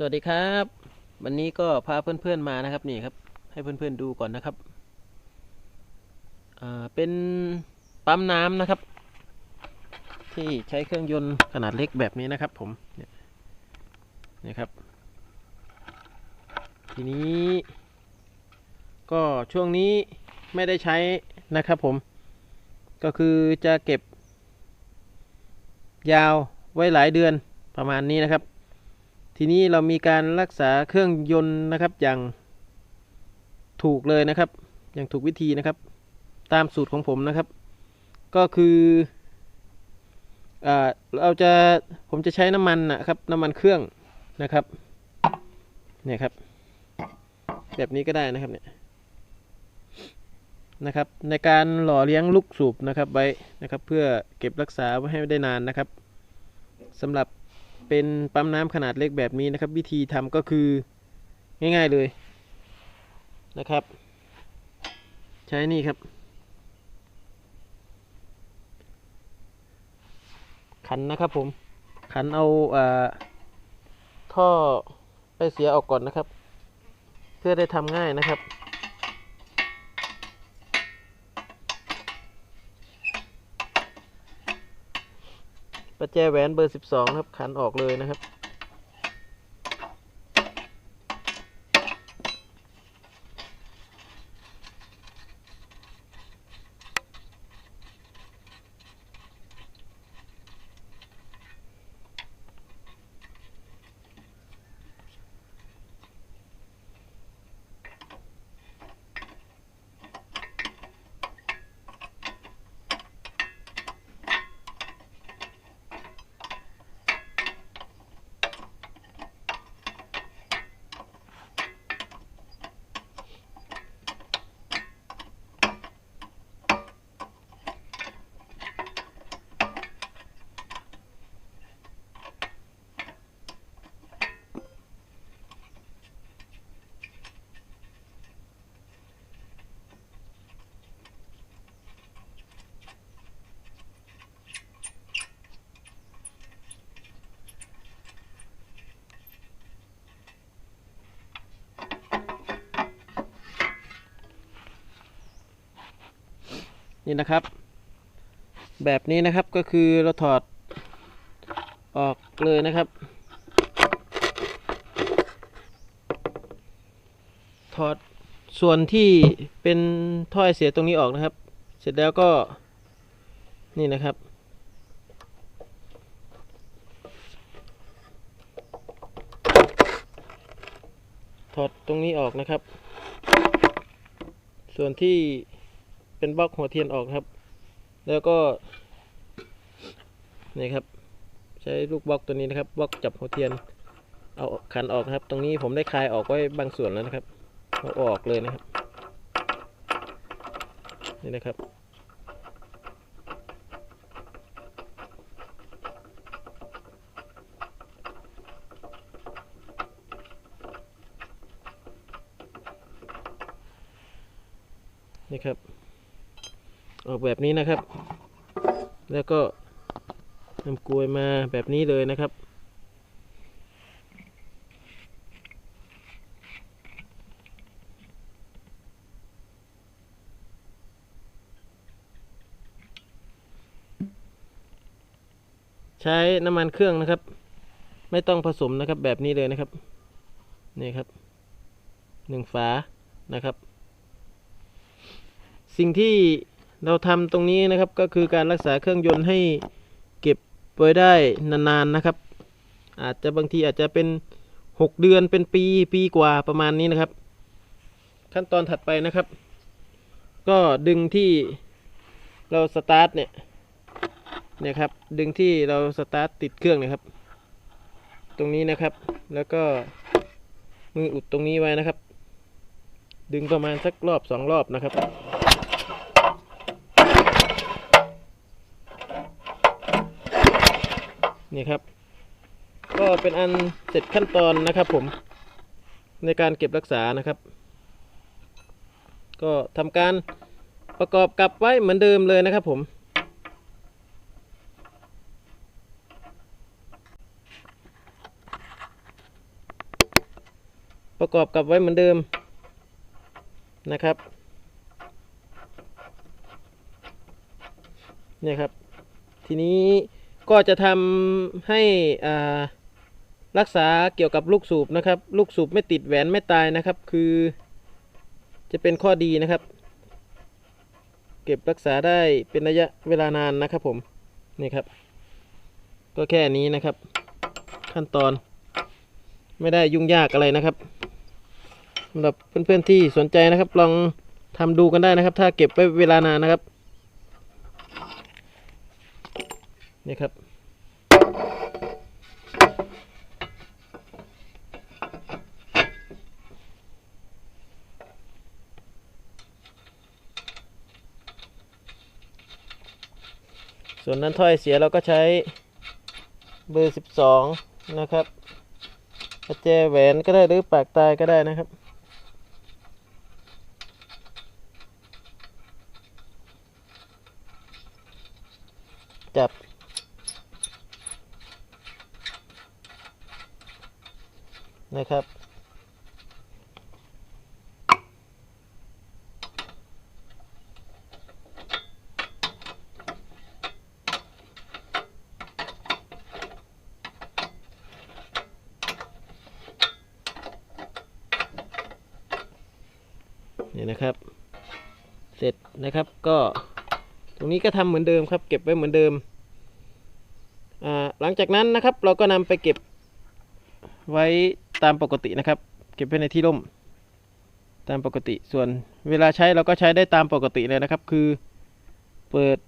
สวัสดีครับ วันนี้ก็พาเพื่อนๆมานะครับนี่ครับ ให้เพื่อนๆดูก่อนนะครับอ่าเป็นปั๊มน้ำนะครับ ที่ใช้เครื่องยนต์ขนาดเล็กแบบนี้นะครับ ผมนี่ครับ ทีนี้ ก็ช่วงนี้ไม่ได้ใช้นะครับผม ก็คือจะเก็บ ยาวไว้หลายเดือนประมาณนี้นะครับ ทีนี้เรามีการรักษาเครื่องยนต์นะครับอย่างถูกเลยนะครับ อย่างถูกวิธีนะครับ ตามสูตรของผมนะครับ ก็คือเราจะผมจะใช้น้ำมันนะครับน้ำมันเครื่องนะครับเนี่ยครับ แบบนี้ก็ได้นะครับเนี่ยนะครับ ในการหล่อเลี้ยงลูกสูบนะครับไว้นะครับ เพื่อเก็บรักษาไว้ให้ได้นานนะครับสำหรับ เป็นปั๊มน้ำขนาดเล็กแบบนี้นะครับ วิธีทำก็คือง่าย ๆเลยนะครับ ใช้นี่ครับ ขันนะครับผมขันเอาอ่าท่อไปเสียออกก่อนนะครับ เพื่อได้ทำง่ายนะครับ ประแจแหวนเบอร์ 12 ครับ ขันออกเลยนะครับ นี่นะครับ แบบนี้นะครับก็คือเราถอดออกเลยนะครับ ถอดส่วนที่เป็นถ้อยเสียตรงนี้ออกนะครับ เสร็จแล้วก็นี่นะครับ ถอดตรงนี้ออกนะครับ ส่วนที่ เป็นบล็อกหัวเทียนออกครับ แล้วก็นี่ครับ ใช้ลูกบล็อกตัวนี้นะครับบล็อกจับหัวเทียน เอาขันออกครับ ตรงนี้ผมได้คลายออกไว้บางส่วนแล้วนะครับเอาออกเลยนะครับ นี่นะครับนี่ครับ ออกแบบนี้นะครับ แล้วก็นำกลวยมาแบบนี้เลยนะครับ ใช้น้ำมันเครื่องนะครับ ไม่ต้องผสมนะครับแบบนี้เลยนะครับนี่ครับหนึ่งฝานะครับ สิ่งที่ เราทำตรงนี้นะครับก็คือการรักษาเครื่องยนต์ให้เก็บไว้ได้นานๆนะครับ อาจจะบางทีอาจจะเป็น 6 เดือนเป็นปีปีกว่าประมาณนี้นะครับ ขั้นตอนถัดไปนะครับ ก็ดึงที่เราสตาร์ทเนี่ยเนี่ยครับดึงที่เราสตาร์ทติดเครื่องนะครับ ตรงนี้นะครับแล้วก็มืออุดตรงนี้ไว้นะครับ ดึงประมาณสักรอบสองรอบนะครับ นี่ครับ ก็เป็นอันเสร็จขั้นตอนนะครับผมในการเก็บรักษานะครับ ก็ทำการประกอบกลับไว้เหมือนเดิมเลยนะครับผมประกอบกับไว้เหมือนเดิมนะครับเนี่ยครับ ทีนี้ ก็จะทำให้อ่ารักษาเกี่ยวกับลูกสูบนะครับ ลูกสูบไม่ติดแหวนไม่ตายนะครับ คือจะเป็นข้อดีนะครับ เก็บรักษาได้เป็นระยะเวลานานนะครับผมนี่ครับ ก็แค่นี้นะครับ ขั้นตอนไม่ได้ยุ่งยากอะไรนะครับสำหรับเพื่อนๆที่สนใจนะครับ ลองทำดูกันได้นะครับ ถ้าเก็บไว้เวลานานนะครับ นี่ครับ ส่วนนั้นถ้อยเสียเราก็ใช้เบอร์ 12 นะครับประแจแหวนก็ได้หรือปากตายก็ได้นะครับจับ นะครับ นี่นะครับ เสร็จนะครับก็ตรงนี้ก็ทำเหมือนเดิมครับ เก็บไว้เหมือนเดิมอ่าหลังจากนั้นนะครับเราก็นำไปเก็บไว้ ตามปกตินะครับ เก็บไว้ในที่ร่ม ตามปกติส่วนเวลาใช้เราก็ใช้ได้ตามปกติเลยนะครับ คือเปิด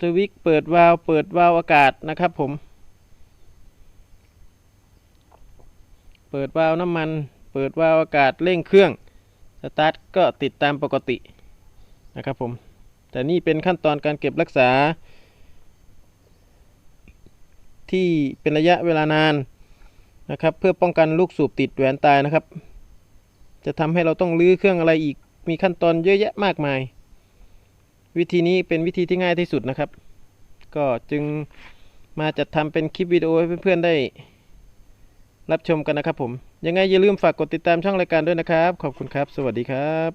สวิตช์เปิดวาล์วเปิดวาล์วอากาศนะครับ ผม เปิดวาล์วน้ำมัน เปิดวาล์วอากาศเร่งเครื่องสตาร์ทก็ติดตามปกตินะครับผมแต่นี่เป็นขั้นตอนการเก็บรักษา ที่เป็นระยะเวลานาน นะครับ เพื่อป้องกันลูกสูบติดแหวนตายนะครับ จะทำให้เราต้องลื้อเครื่องอะไรอีกมีขั้นตอนเยอะแยะมากมาย วิธีนี้เป็นวิธีที่ง่ายที่สุดนะครับ ก็จึงมาจัดทำเป็นคลิปวิดีโอให้เพื่อนๆได้รับชมกันนะครับผม ยังไงอย่าลืมฝากกดติดตามช่องรายการด้วยนะครับ ขอบคุณครับ สวัสดีครับ